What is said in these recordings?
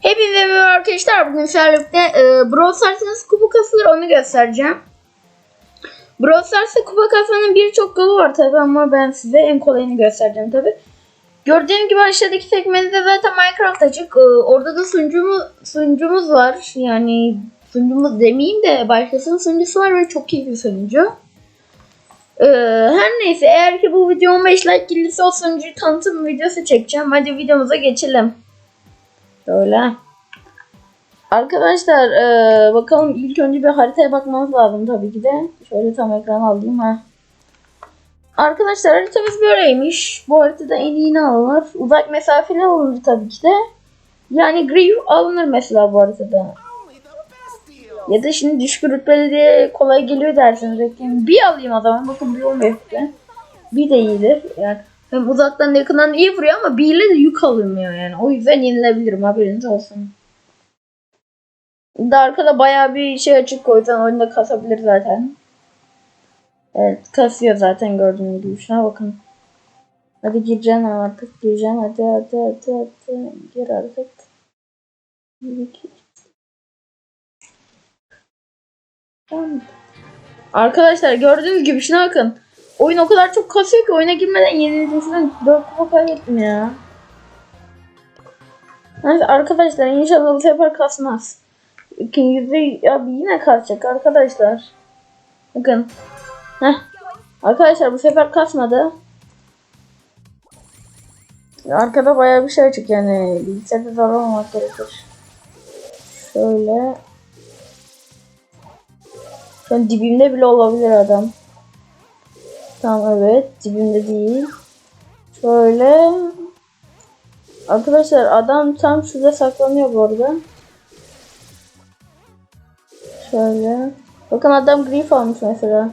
Hepinize merhaba arkadaşlar. Bugün birlikte e, Brawl Stars'ta nasıl kupa kasılır onu göstereceğim. Brawl Stars'ta kupa kasmanın birçok yolu var tabi ama ben size en kolayını göstereceğim tabi. Gördüğüm gibi aşağıdaki sekmede zaten Minecraft açık. E, orada da sunucumuz, sunucumuz var. Yani sunucumuz demeyeyim de başkasının sunucusu var ve çok iyi bir sunucu. E, her neyse eğer ki bu video 15 like gelirse o sunucuyu tanıtım videosu çekeceğim. Hadi videomuza geçelim. Şöyle. Arkadaşlar eee, bakalım ilk önce bir haritaya bakmamız lazım tabii ki de. Şöyle tam ekran alayım ha. Arkadaşlar haritamız böyleymiş. Bu haritada en iyi ne alınır? Uzak mesafeli alınır tabii ki de. Yani Grief alınır mesela bu haritada. Ya da şimdi düşük diye kolay geliyor dersiniz. Bekleyin. Bir alayım o. Bakın bir 15 rütbe. Bir de iyidir. Yani hem uzaktan yakından iyi vuruyor ama bir ile yük alınmıyor yani. O yüzden yenilebilirim haberiniz olsun. Bir de arkada bayağı bir şey açık o yüzden oyunda kasabilir zaten. Evet kasıyor zaten gördüğünüz gibi. Şuna bakın. Hadi gireceksin artık gireceksin hadi hadi hadi hadi gir artık. Tamam. Arkadaşlar gördüğünüz gibi şuna bakın. Oyun o kadar çok kasıyor ki oyuna girmeden yenildim. Şuradan 4 kupa kaybettim ya. Neyse arkadaşlar inşallah bu sefer kasmaz. İkinci abi yine kasacak arkadaşlar. Bakın. Heh. Arkadaşlar bu sefer kasmadı. Arkada bayağı bir şey açık yani. Bilgisayarda zorlamamak gerekir. Şöyle. Şu an dibimde bile olabilir adam. Tamam evet dibimde değil. Şöyle. Arkadaşlar adam tam şurada saklanıyor bu arada. Şöyle. Bakın adam grif almış mesela.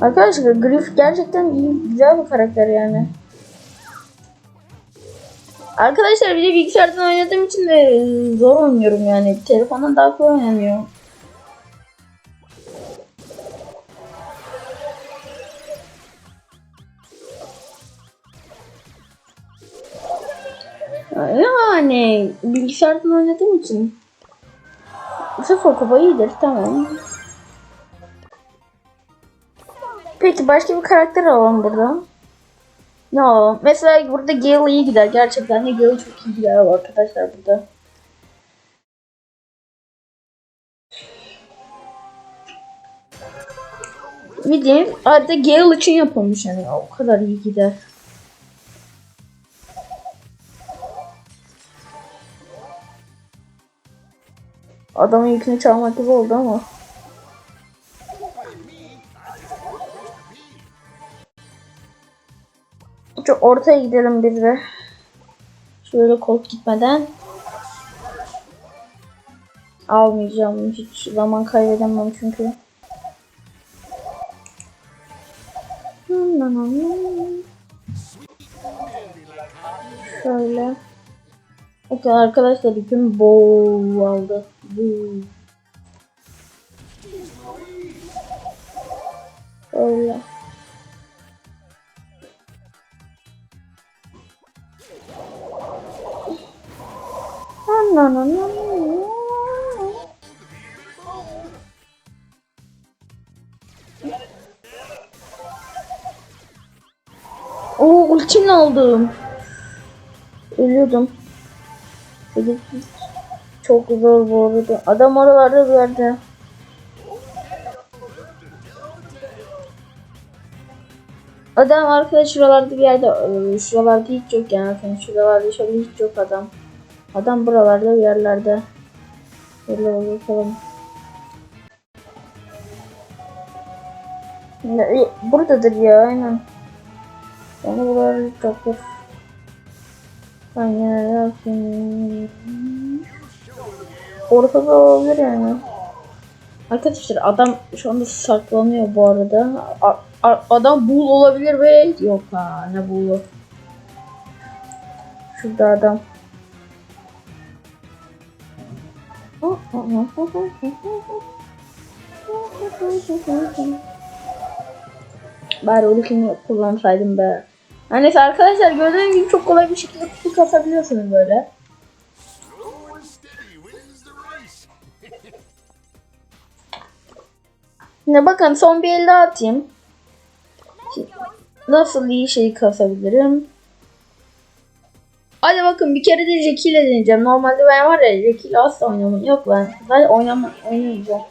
Arkadaşlar Griff gerçekten iyi, güzel bir karakter yani. Arkadaşlar bir de bilgisayardan oynadığım için de zor oynuyorum yani. Telefondan daha kolay oynanıyor. Yani bilgisayardan oynadığım için sıfır kupa iyidir tamam. Peki başka bir karakter alalım burada. Ne alalım? Mesela burada Gale iyi gider. Gerçekten de Gale çok iyi gider arkadaşlar burada. Bildiğin adeta Gale için yapılmış yani. O kadar iyi gider. Adamın yükünü çalmak gibi oldu ama. Şu ortaya gidelim biz de. Şöyle kolt gitmeden. Almayacağım. Hiç zaman kaybedemem çünkü. Şöyle. Bakın arkadaşlar bütün bow aldı. Bu. Öyle. No. Oo ultimle aldım. Ölüyordum. Çok zor bu arada. Adam oralarda bir. Adam arkadaş şuralarda bir yerde. Ee, Şuralarda hiç yok yani. Şuralarda şöyle hiç yok adam. Adam buralarda bir yerlerde. Böyle bakalım. Ne- Buradadır ya aynen. Yani buralarda yoktur. Aynen. Ortada olabilir yani. Arkadaşlar adam şu anda saklanıyor bu arada. A- adam bull olabilir ve yok ha ne bull'u. Şurada adam. Bari ultimi kullansaydım be. Yani neyse arkadaşlar gördüğünüz gibi çok kolay bir şekilde kutu kasabiliyorsunuz böyle. Şimdi bakın son bir el atayım. Nasıl iyi şey kasabilirim? Hadi bakın bir kere de Jackie ile deneyeceğim. Normalde ben var ya Jackie ile asla oynamam. Yok ben zaten oynama, oynamayacağım.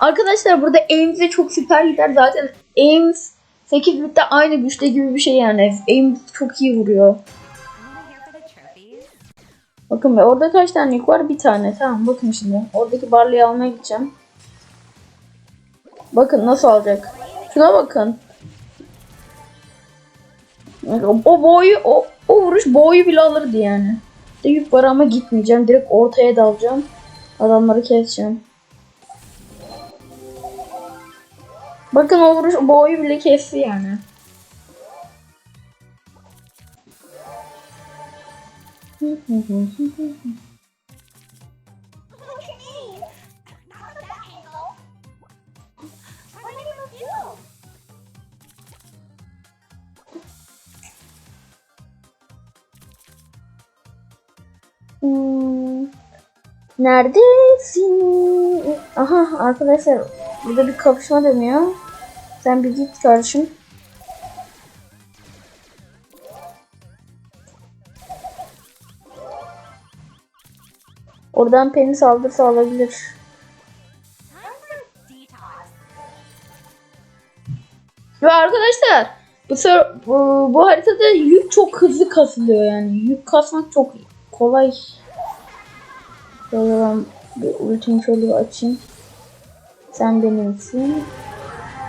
Arkadaşlar burada Ames de çok süper gider. Zaten Ames 8 bitte aynı güçte gibi bir şey yani. Ames çok iyi vuruyor. Bakın be orada kaç tane yük var? Bir tane. Tamam bakın şimdi. Oradaki barlıyı almaya gideceğim. Bakın nasıl alacak. Şuna bakın. O boyu o, o vuruş boyu bile alırdı yani. De yük var ama gitmeyeceğim. Direkt ortaya dalacağım. Adamları keseceğim. Bakın o vuruş boyu bile kesti yani. Hmm, Neredesin? Aha arkadaşlar burada bir kapışma dönüyor. Sen bir git kardeşim. Oradan Penny saldırsa alabilir. Ve arkadaşlar bu, bu, bu haritada yük çok hızlı kasılıyor yani. Yük kasmak çok kolay. Şöyle ben bir ultimi şöyle bir açayım. Sen benimsin.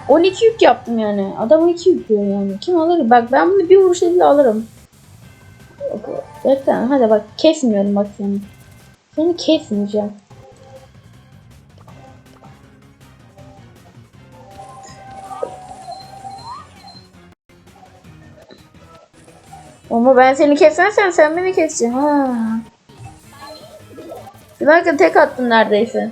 12 yük yaptım yani. Adam 12 yük diyor yani. Kim alır? Bak ben bunu bir vuruş elle alırım. Bekle hadi bak kesmiyorum bak seni. Seni kesmeyeceğim. Ama ben seni kesersem sen beni keseceksin. Ha. Bir dakika tek attın neredeyse.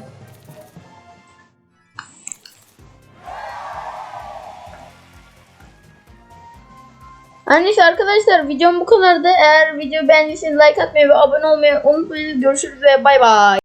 Her Neyse arkadaşlar videom bu kadardı. Eğer video beğendiyseniz like atmayı ve abone olmayı unutmayın. Görüşürüz ve bay bay.